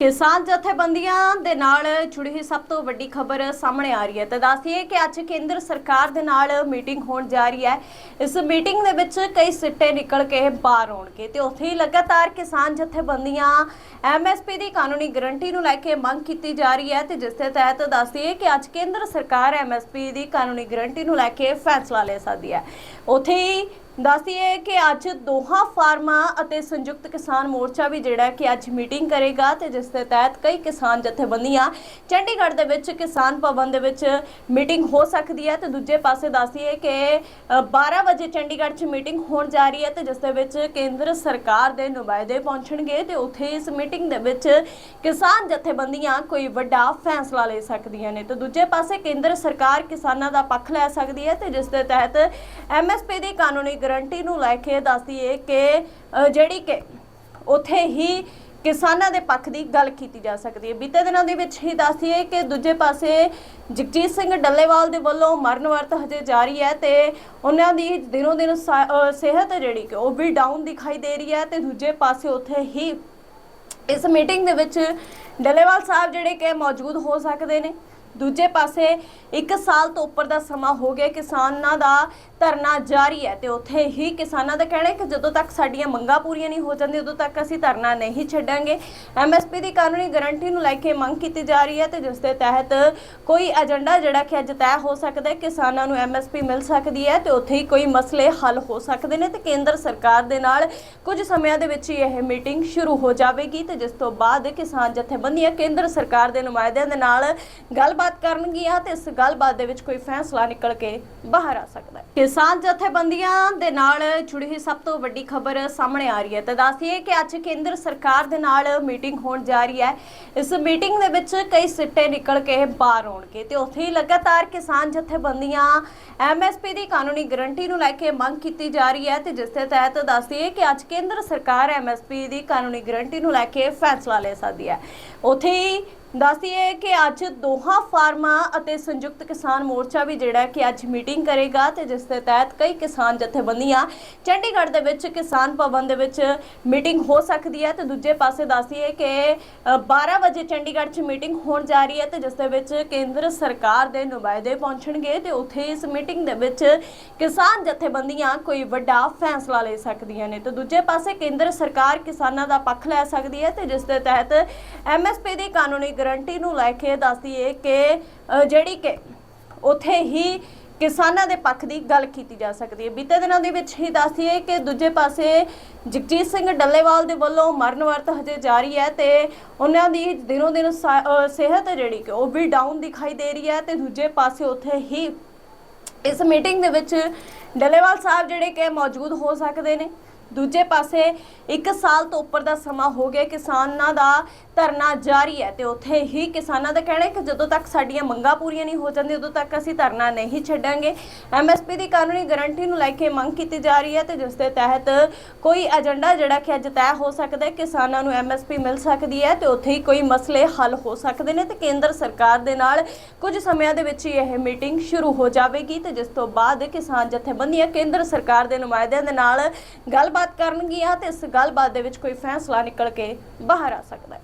ਕਿਸਾਨ ਜਥੇਬੰਦੀਆਂ ਦੇ ਨਾਲ ਜੁੜੀ ਹੋਈ ਸਭ ਤੋਂ ਵੱਡੀ ਖਬਰ ਸਾਹਮਣੇ ਆ ਰਹੀ ਹੈ। ਤੇ ਦੱਸਦੀਏ ਕਿ ਅੱਜ ਕੇਂਦਰ ਸਰਕਾਰ ਦੇ ਨਾਲ ਮੀਟਿੰਗ ਹੋਣ ਜਾ ਰਹੀ ਹੈ। ਇਸ ਮੀਟਿੰਗ ਦੇ ਵਿੱਚ ਕਈ ਸਿੱਟੇ ਨਿਕਲ ਕੇ ਬਾਹਰ ਆਉਣਗੇ ਤੇ ਉੱਥੇ ਹੀ ਲਗਾਤਾਰ ਕਿਸਾਨ ਜਥੇਬੰਦੀਆਂ ਐਮਐਸਪੀ ਦੀ ਕਾਨੂੰਨੀ ਗਰੰਟੀ ਨੂੰ ਲੈ ਕੇ ਮੰਗ ਕੀਤੀ ਜਾ ਰਹੀ ਹੈ ਤੇ ਜਿਸ ਦੇ ਤਹਿਤ ਦੱਸਦੀਏ ਕਿ ਅੱਜ ਕੇਂਦਰ ਸਰਕਾਰ ਐਮਐਸਪੀ ਦੀ ਕਾਨੂੰਨੀ ਗਰੰਟੀ ਨੂੰ ਲੈ ਕੇ ਫੈਸਲਾ ਲੈ ਸਕਦੀ ਹੈ। ਉੱਥੇ ਹੀ ਦੱਸਦੀਏ ਕਿ ਅੱਜ ਦੋਹਾਂ ਫਾਰਮਾਂ ਅਤੇ ਸੰਯੁਕਤ ਕਿਸਾਨ ਮੋਰਚਾ ਵੀ ਜਿਹੜਾ ਕਿ ਅੱਜ ਮੀਟਿੰਗ ਕਰੇਗਾ ਤੇ ਜਿਸ ਦੇ ਤਹਿਤ ਕਈ ਕਿਸਾਨ ਜਥੇਬੰਦੀਆਂ ਚੰਡੀਗੜ੍ਹ ਦੇ ਵਿੱਚ ਕਿਸਾਨ ਭਵਨ ਦੇ ਵਿੱਚ ਮੀਟਿੰਗ ਹੋ ਸਕਦੀ ਹੈ ਤੇ ਦੂਜੇ ਪਾਸੇ ਦੱਸਦੀਏ ਕਿ ਅ, 12 ਵਜੇ ਚੰਡੀਗੜ੍ਹ 'ਚ ਮੀਟਿੰਗ ਹੋਣ ਜਾ ਰਹੀ ਹੈ ਤੇ ਜਿਸ ਦੇ ਵਿੱਚ ਕੇਂਦਰ ਸਰਕਾਰ ਦੇ ਨੁਮਾਇੰਦੇ ਪਹੁੰਚਣਗੇ ਤੇ ਉੱਥੇ ਇਸ ਮੀਟਿੰਗ ਦੇ ਵਿੱਚ ਕਿਸਾਨ ਜਥੇਬੰਦੀਆਂ ਕੋਈ ਵੱਡਾ ਫੈਸਲਾ ਲੈ ਸਕਦੀਆਂ ਨੇ। ਤੇ ਦੂਜੇ ਪਾਸੇ ਕੇਂਦਰ ਸਰਕਾਰ ਕਿਸਾਨਾਂ ਦਾ ਪੱਖ ਲੈ ਸਕਦੀ ਹੈ ਤੇ ਜਿਸ ਦੇ ਤਹਿਤ ਐਮਐਸਪੀ ਦੀ ਕਾਨੂੰਨੀ ਗਰੰਟੀ ਨੂੰ ਲੈ ਕੇ ਦੱਸਦੀ ਹੈ ਕਿ ਜਿਹੜੀ ਕਿ ਉੱਥੇ ਹੀ ਕਿਸਾਨਾਂ ਦੇ ਪੱਖ ਦੀ ਗੱਲ ਕੀਤੀ ਜਾ ਸਕਦੀ ਹੈ। ਬੀਤੇ ਦਿਨਾਂ ਦੇ ਵਿੱਚ ਹੀ ਦੱਸਦੀ ਕਿ ਦੂਜੇ ਪਾਸੇ ਜਗਜੀਤ ਸਿੰਘ ਡੱਲੇਵਾਲ ਦੇ ਵੱਲੋਂ ਮਰਨ ਵਰਤ ਹਜੇ ਜਾਰੀ ਹੈ ਤੇ ਉਹਨਾਂ ਦੀ ਦਿਨੋਂ ਦਿਨ ਸਿਹਤ ਜਿਹੜੀ ਕਿ ਉਹ ਵੀ ਡਾਊਨ ਦਿਖਾਈ ਦੇ ਰਹੀ ਹੈ ਤੇ ਦੂਜੇ ਪਾਸੇ ਉੱਥੇ ਹੀ ਇਸ ਮੀਟਿੰਗ ਦੇ ਵਿੱਚ ਡੱਲੇਵਾਲ ਸਾਹਿਬ ਜਿਹੜੇ ਕਿ ਮੌਜੂਦ ਹੋ ਸਕਦੇ ਨੇ। ਦੂਜੇ ਪਾਸੇ 1 ਸਾਲ ਤੋਂ ਉੱਪਰ ਦਾ ਸਮਾਂ ਹੋ ਗਿਆ। ਕਿਸਾਨਾਂ ਦਾ ਧਰਨਾ ਜਾਰੀ ਹੈ ਤੇ ਉੱਥੇ ਹੀ ਕਿਸਾਨਾਂ ਦਾ ਕਹਿਣਾ ਹੈ ਕਿ ਜਦੋਂ ਤੱਕ ਸਾਡੀਆਂ ਮੰਗਾਂ ਪੂਰੀਆਂ ਨਹੀਂ ਹੋ ਜਾਂਦੀਆਂ, ਉਦੋਂ ਤੱਕ ਅਸੀਂ ਧਰਨਾ ਨਹੀਂ ਛੱਡਾਂਗੇ। ਐਮਐਸਪੀ ਦੀ ਕਾਨੂੰਨੀ ਗਾਰੰਟੀ ਨੂੰ ਲੈ ਕੇ ਮੰਗ ਕੀਤੀ ਜਾ ਰਹੀ ਹੈ ਤੇ ਜਿਸ ਦੇ ਤਹਿਤ ਕੋਈ ਏਜੰਡਾ ਜਿਹੜਾ ਕਿ ਅੱਜ ਤੈਅ ਹੋ ਸਕਦਾ ਹੈ, ਕਿਸਾਨਾਂ ਨੂੰ ਐਮਐਸਪੀ ਮਿਲ ਸਕਦੀ ਹੈ ਤੇ ਉੱਥੇ ਹੀ ਕੋਈ ਮਸਲੇ ਹੱਲ ਹੋ ਸਕਦੇ ਨੇ ਤੇ ਕੇਂਦਰ ਸਰਕਾਰ ਦੇ ਨਾਲ ਕੁਝ ਸਮਿਆਂ ਦੇ ਵਿੱਚ ਹੀ ਇਹ ਮੀਟਿੰਗ ਸ਼ੁਰੂ ਹੋ ਜਾਵੇਗੀ ਤੇ ਜਿਸ ਤੋਂ ਬਾਅਦ ਕਿਸਾਨ ਜਥੇਬੰਦੀ ਜਥੇਬੰਦੀਆਂ ਕੇਂਦਰ ਸਰਕਾਰ ਦੇ ਨੁਮਾਇੰਦਿਆਂ ਦੇ ਨਾਲ ਗੱਲਬਾਤ ਕਰਨਗੀਆਂ ਤੇ ਇਸ ਗੱਲਬਾਤ ਦੇ ਵਿੱਚ ਕੋਈ ਫੈਸਲਾ ਨਿਕਲ ਕੇ ਬਾਹਰ ਆ ਸਕਦਾ ਹੈ। ਕਿਸਾਨ ਜਥੇਬੰਦੀਆਂ ਦੇ ਨਾਲ ਜੁੜੀ ਹੋਈ ਸਭ ਤੋਂ ਵੱਡੀ ਖਬਰ ਸਾਹਮਣੇ ਆ ਰਹੀ ਹੈ। ਤੇ ਦੱਸੀਏ ਕਿ ਅੱਜ ਕੇਂਦਰ ਸਰਕਾਰ ਦੇ ਨਾਲ ਮੀਟਿੰਗ ਹੋਣ ਜਾ ਰਹੀ ਹੈ। ਇਸ ਮੀਟਿੰਗ ਦੇ ਵਿੱਚ ਕਈ ਸਿੱਟੇ ਨਿਕਲ ਕੇ ਬਾਹਰ ਆਉਣਗੇ ਤੇ ਉੱਥੇ ਹੀ ਲਗਾਤਾਰ ਕਿਸਾਨ ਜਥੇਬੰਦੀਆਂ ਐਮਐਸਪੀ ਦੀ ਕਾਨੂੰਨੀ ਗਰੰਟੀ ਨੂੰ ਲੈ ਕੇ ਮੰਗ ਕੀਤੀ ਜਾ ਰਹੀ ਹੈ ਤੇ ਜਿਸ ਦੇ ਤਹਿਤ ਦੱਸਦੀਏ ਕਿ ਅੱਜ ਕੇਂਦਰ ਸਰਕਾਰ ਐਮਐਸਪੀ ਦੀ ਕਾਨੂੰਨੀ ਗਰੰਟੀ ਨੂੰ ਲੈ ਕੇ ਫੈਸਲਾ ਲੈ ਸਕਦੀ ਹੈ। ਉੱਥੇ ਹੀ ਦੱਸਦੀਏ ਕਿ ਅੱਜ ਦੋਹਾਂ ਫਾਰਮਾਂ ਅਤੇ ਸੰਯੁਕਤ ਕਿਸਾਨ ਮੋਰਚਾ ਵੀ ਜਿਹੜਾ ਕਿ ਅੱਜ ਮੀਟਿੰਗ ਕਰੇਗਾ ਤੇ ਜਿਸ ਦੇ ਤਹਿਤ ਕਈ ਕਿਸਾਨ ਜਥੇਬੰਦੀਆਂ ਚੰਡੀਗੜ੍ਹ ਦੇ ਵਿੱਚ ਕਿਸਾਨ ਭਵਨ ਦੇ ਵਿੱਚ ਮੀਟਿੰਗ ਹੋ ਸਕਦੀ ਹੈ ਤੇ ਦੂਜੇ ਪਾਸੇ ਦੱਸਦੀਏ ਕਿ ਅ, 12 ਵਜੇ ਚੰਡੀਗੜ੍ਹ 'ਚ ਮੀਟਿੰਗ ਹੋਣ ਜਾ ਰਹੀ ਹੈ ਤੇ ਜਿਸ ਦੇ ਵਿੱਚ ਕੇਂਦਰ ਸਰਕਾਰ ਦੇ ਨੁਮਾਇੰਦੇ ਪਹੁੰਚਣਗੇ ਤੇ ਉੱਥੇ ਇਸ ਮੀਟਿੰਗ ਦੇ ਵਿੱਚ ਕਿਸਾਨ ਜਥੇਬੰਦੀਆਂ ਕੋਈ ਵੱਡਾ ਫੈਸਲਾ ਲੈ ਸਕਦੀਆਂ ਨੇ। ਤੇ ਦੂਜੇ ਪਾਸੇ ਕੇਂਦਰ ਸਰਕਾਰ ਕਿਸਾਨਾਂ ਦਾ ਪੱਖ ਲੈ ਸਕਦੀ ਹੈ ਤੇ ਜਿਸ ਦੇ ਤਹਿਤ ਐਮਐਸਪੀ ਦੀ ਕਾਨੂੰਨੀ ਗਰੰਟੀ ਨੂੰ ਲੈ ਕੇ ਦੱਸਦੀ ਕਿ ਜਿਹੜੀ ਕਿ ਉੱਥੇ ਹੀ ਕਿਸਾਨਾਂ ਦੇ ਪੱਖ ਦੀ ਗੱਲ ਕੀਤੀ ਜਾ ਸਕਦੀ ਹੈ। ਬੀਤੇ ਦਿਨਾਂ ਦੇ ਵਿੱਚ ਹੀ ਦੱਸਦੀ ਕਿ ਦੂਜੇ ਪਾਸੇ ਜਗਜੀਤ ਸਿੰਘ ਡੱਲੇਵਾਲ ਦੇ ਵੱਲੋਂ ਮਰਨ ਵਰਤ ਹਜੇ ਜਾਰੀ ਹੈ ਤੇ ਉਹਨਾਂ ਦੀ ਦਿਨੋਂ ਦਿਨ ਸਿਹਤ ਜਿਹੜੀ ਕਿ ਉਹ ਵੀ ਡਾਊਨ ਦਿਖਾਈ ਦੇ ਰਹੀ ਹੈ ਤੇ ਦੂਜੇ ਪਾਸੇ ਉੱਥੇ ਹੀ ਇਸ ਮੀਟਿੰਗ ਦੇ ਵਿੱਚ ਡੱਲੇਵਾਲ ਸਾਹਿਬ ਜਿਹੜੇ ਕਿ ਮੌਜੂਦ ਹੋ ਸਕਦੇ ਨੇ। ਦੂਜੇ ਪਾਸੇ 1 ਸਾਲ ਤੋਂ ਉੱਪਰ ਦਾ ਸਮਾਂ ਹੋ ਗਿਆ। ਕਿਸਾਨਾਂ ਦਾ ਧਰਨਾ ਜਾਰੀ ਹੈ ਤੇ ਉੱਥੇ ਹੀ ਕਿਸਾਨਾਂ ਦਾ ਕਹਿਣਾ ਹੈ ਕਿ ਜਦੋਂ ਤੱਕ ਸਾਡੀਆਂ ਮੰਗਾਂ ਪੂਰੀਆਂ ਨਹੀਂ ਹੋ ਜਾਂਦੀਆਂ, ਉਦੋਂ ਤੱਕ ਅਸੀਂ ਧਰਨਾ ਨਹੀਂ ਛੱਡਾਂਗੇ। ਐਮਐਸਪੀ ਦੀ ਕਾਨੂੰਨੀ ਗਾਰੰਟੀ ਨੂੰ ਲੈ ਕੇ ਮੰਗ ਕੀਤੀ ਜਾ ਰਹੀ ਹੈ ਤੇ ਜਿਸ ਦੇ ਤਹਿਤ ਕੋਈ ਏਜੰਡਾ ਜਿਹੜਾ ਕਿ ਅੱਜ ਤੈਅ ਹੋ ਸਕਦਾ ਹੈ, ਕਿਸਾਨਾਂ ਨੂੰ ਐਮਐਸਪੀ ਮਿਲ ਸਕਦੀ ਹੈ ਤੇ ਉੱਥੇ ਹੀ ਕੋਈ ਮਸਲੇ ਹੱਲ ਹੋ ਸਕਦੇ ਨੇ ਤੇ ਕੇਂਦਰ ਸਰਕਾਰ ਦੇ ਨਾਲ ਕੁਝ ਸਮਿਆਂ ਦੇ ਵਿੱਚ ਹੀ ਇਹ ਮੀਟਿੰਗ ਸ਼ੁਰੂ ਹੋ ਜਾਵੇਗੀ ਤੇ ਜਿਸ ਤੋਂ ਬਾਅਦ ਕਿਸਾਨ ਜਥੇਬੰਦੀ ਜਥੇਬੰਦੀਆਂ ਕੇਂਦਰ ਸਰਕਾਰ ਦੇ ਨੁਮਾਇੰਦਿਆਂ ਦੇ ਨਾਲ ਗੱਲਬਾਤ ਕਰਨਗੀਆਂ ਤੇ ਇਸ ਗੱਲਬਾਤ ਦੇ ਵਿੱਚ ਕੋਈ ਫੈਸਲਾ ਨਿਕਲ ਕੇ ਬਾਹਰ ਆ ਸਕਦਾ ਹੈ।